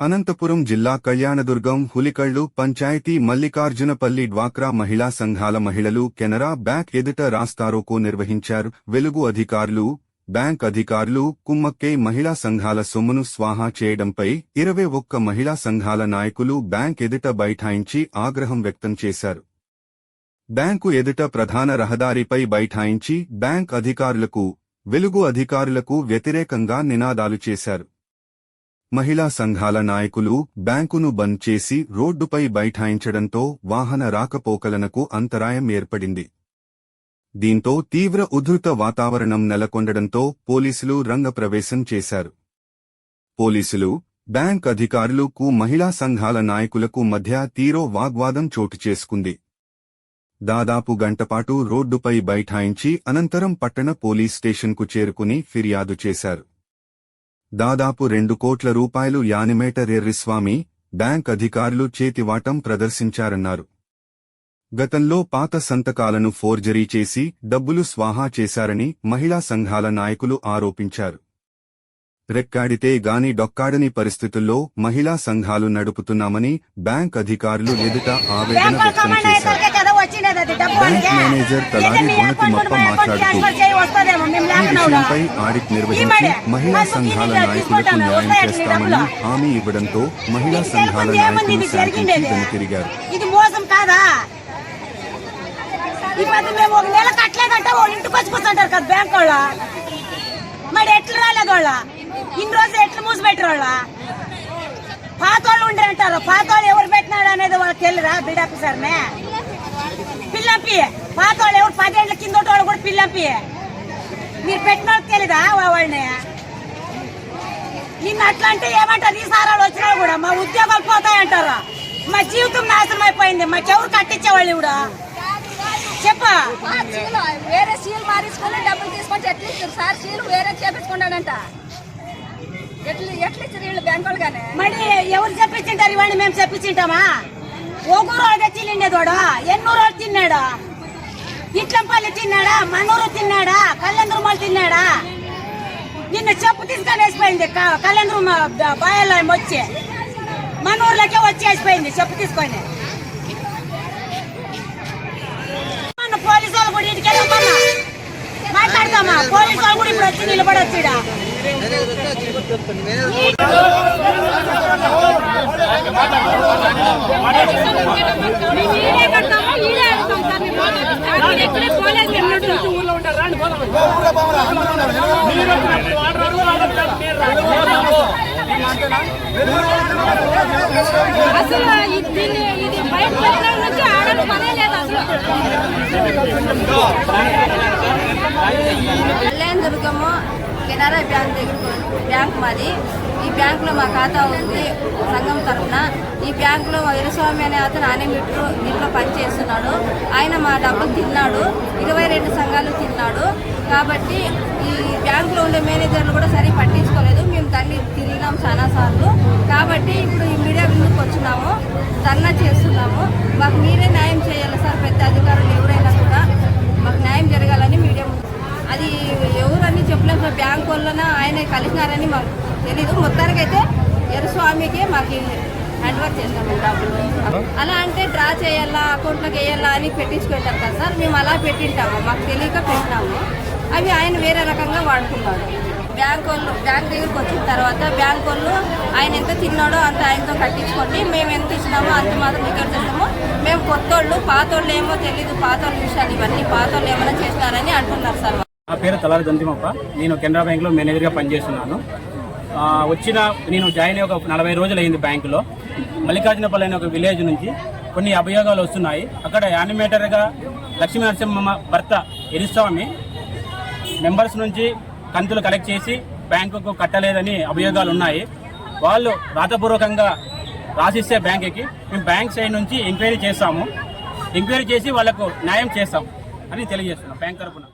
అనంతపురం జిల్లా కళ్యాణదుర్గం హులికళ్ళు పంచాయతీ మల్లికార్జునపల్లి డ్వాక్రా మహిళా సంఘాల మహిళలు కెనరా బ్యాంక్ ఎదుట రాస్తారోకో నిర్వహించారు. వెలుగు అధికారులు బ్యాంక్ అధికారులు కుమ్మక్కై మహిళా సంఘాల సొమ్మును స్వాహా చేయడంపై ఇరవై ఒక్క మహిళా సంఘాల నాయకులు బ్యాంక్ ఎదుట బైఠాయించి ఆగ్రహం వ్యక్తం చేశారు. బ్యాంకు ఎదుట ప్రధాన రహదారిపై బైఠాయించి బ్యాంక్ అధికారులకు వెలుగు అధికారులకు వ్యతిరేకంగా నినాదాలు చేశారు. మహిళా సంఘాల నాయకులు బ్యాంకును బంద్ చేసి రోడ్డుపై బైఠాయించడంతో వాహన రాకపోకలనకు అంతరాయం ఏర్పడింది. దీంతో తీవ్ర ఉధృత వాతావరణం నెలకొండడంతో పోలీసులు రంగప్రవేశం చేశారు. పోలీసులు బ్యాంక్ అధికారులకు మహిళా సంఘాల నాయకులకు మధ్య తీరో వాగ్వాదం చోటు చేసుకుంది. దాదాపు గంటపాటు రోడ్డుపై బైఠాయించి అనంతరం పట్టణ పోలీస్ స్టేషన్కు చేరుకుని ఫిర్యాదు చేశారు. దాదాపు రెండు కోట్ల రూపాయలు యానిమేటర్ ఎర్రిస్వామి బ్యాంక్ అధికారులు చేతివాటం ప్రదర్శించారన్నారు. గతంలో పాత సంతకాలను ఫోర్జరీ చేసి డబ్బులు స్వాహా చేశారని మహిళా సంఘాల నాయకులు ఆరోపించారు. రెక్కాడితే గాని డొక్కాడని పరిస్థితుల్లో మహిళా సంఘాలు నడుపుతున్నామని బ్యాంక్ అధికారులు ఎదుట ఆవేదన వ్యక్తం చేశారు. బ్యాంక్ మేనేజర్ తలారి గుణతి మొప్ప మాట్లాడుతూ ఈ విషయంపై ఆడిట్ నిర్వహించి మహిళా సంఘాల నాయకులకు న్యాయం చేస్తామని హామీ ఇవ్వడంతో మహిళా సంఘాల నాయకులు శాంతించి కాదా? ఇప్పుడు మేము ఒక నెల కట్టలేదంటే వాళ్ళు ఇంటికి వచ్చి కూర్చుంటారు కదా బ్యాంక్ వాళ్ళ. మరి ఎట్లా రాలేదు వాళ్ళ? ఇన్ని రోజులు ఎట్లా మూసి పెట్టరు వాళ్ళ పాత వాళ్ళు అంటారు ఎవరు పెట్టినాడు అనేది వాళ్ళకి తెలియరా బిడ్ ఆఫీసర్నే పిల్లంపి. పాతోళ్ళు ఎవరు పదేళ్ళ కింద వాళ్ళు కూడా పిల్లంపి. మీరు పెట్టిన వాళ్ళకి తెలీదా వాళ్ళని? నిన్న అట్లా అంటే ఏమంటారు? ఈ సారాలు వచ్చినా కూడా మా ఉద్యోగాలు పోతాయంటారు మా జీవితం నాశనం అయిపోయింది. మాకెవరు కట్టించేవాళ్ళు ఇప్పుడు చెప్పా. వేరే సీల్ మారించుకొని డబ్బులు తీసుకొని ఎట్లా సార్ సీల్ వేరే చేపించుకున్నాడంట. మరి ఎవరు చెప్పించింటారు? ఇవన్నీ మేము చెప్పించింటామా? ఒగూరు వాళ్ళు తెచ్చి తోడు? ఎన్నూరు వాళ్ళు తిన్నాడు? ఇట్లంపల్లి తిన్నాడా? మనూరు తిన్నాడా? కళ్యాణదుర్మాలు తిన్నాడా? నిన్న చెప్పు తీసుకొని వేసిపోయింది. కళ్యాణ్ రూమ్ బాయల్లో వచ్చి. మన వచ్చి వేసిపోయింది. చెప్పు తీసుకొని. పోలీసు వాళ్ళు కూడా ఇంటికి మాట్లాడతామా? పోలీసు వాళ్ళు కూడా ఇప్పుడు వచ్చి నిలబడొచ్చు వచ్చిడా అసలు ఇది ఇది బయట పెట్టడం నుంచి ఆడడం పనే లేదు అసలు. కళ్యాణ్ దుర్గము కెనరా బ్యాంక్ దగ్గర బ్యాంక్ మాది. ఈ బ్యాంకులో మా ఖాతా ఉంది సంఘం తరఫున. ఈ బ్యాంకులో వీరస్వామి అనే అతను ఆనమిట్రు దీంట్లో పనిచేస్తున్నాడు. ఆయన మా డబ్బులు తిన్నాడు. ఇరవై రెండు సంఘాలు తిన్నాడు. కాబట్టి ఈ బ్యాంకులో ఉండే మేనేజర్లు కూడా సరి పట్టించుకోలేదు. మేము తల్లి తిరిగినాం చాలా సార్లు. కాబట్టి ఇప్పుడు ఈ మీడియా ముందుకు వచ్చినాము. ధర్నా చేస్తున్నాము. మాకు మీరే న్యాయం చేయాలి సార్. పెద్ద అధికారులు ఎవరైనా కూడా మాకు న్యాయం జరగాలని మీడియా ముందు అది ఎవరని చెప్పలేము సార్ బ్యాంక్ వలన ఆయన కలిసినారని మాకు తెలీదు. అయితే ఎరుస్వామికి మాకు హ్యాండ్ వర్క్ చేస్తాము డబ్బులు అలా అంటే డ్రా చేయాలా అకౌంట్లోకి వేయాలా అని పెట్టించుకుంటారు కదా సార్. మేము అలా పెట్టింటాము. మాకు తెలియక పెట్టినాము. అవి ఆయన వేరే రకంగా వాడుకున్నాడు బ్యాంక్ వాళ్ళు బ్యాంక్ దగ్గరికి వచ్చిన తర్వాత బ్యాంక్ వాళ్ళు ఆయన ఎంత తిన్నాడో అంత ఆయనతో కట్టించుకోండి. మేము ఎంత ఇచ్చినామో అంత మాత్రం రికార్డ్ చేస్తాము. మేము కొత్తవాళ్ళు పాత వాళ్ళు ఏమో తెలీదు. వాళ్ళ విషయాలు ఇవన్నీ పాత వాళ్ళు ఏమైనా చేస్తారని అంటున్నారు సార్. నా పేరు తలారి దంతిమప్ప. నేను కెనరా బ్యాంక్లో మేనేజర్గా పనిచేస్తున్నాను. వచ్చిన నేను జాయిన్ అయ్యి ఒక నలభై రోజులు అయింది బ్యాంకులో. మల్లికార్జునపల్లి అనే ఒక విలేజ్ నుంచి కొన్ని అభియోగాలు వస్తున్నాయి. అక్కడ యానిమేటర్గా లక్ష్మీ నరసింహమ్మ భర్త ఎరిస్వామి మెంబర్స్ నుంచి కంతులు కలెక్ట్ చేసి బ్యాంకుకు కట్టలేదని అభియోగాలు ఉన్నాయి. వాళ్ళు రాతపూర్వకంగా రాసిస్తే బ్యాంకుకి మేము బ్యాంక్ సైడ్ నుంచి ఎంక్వైరీ చేస్తాము. ఎంక్వైరీ చేసి వాళ్ళకు న్యాయం చేస్తాం అని తెలియజేస్తున్నాం బ్యాంక్ తరఫున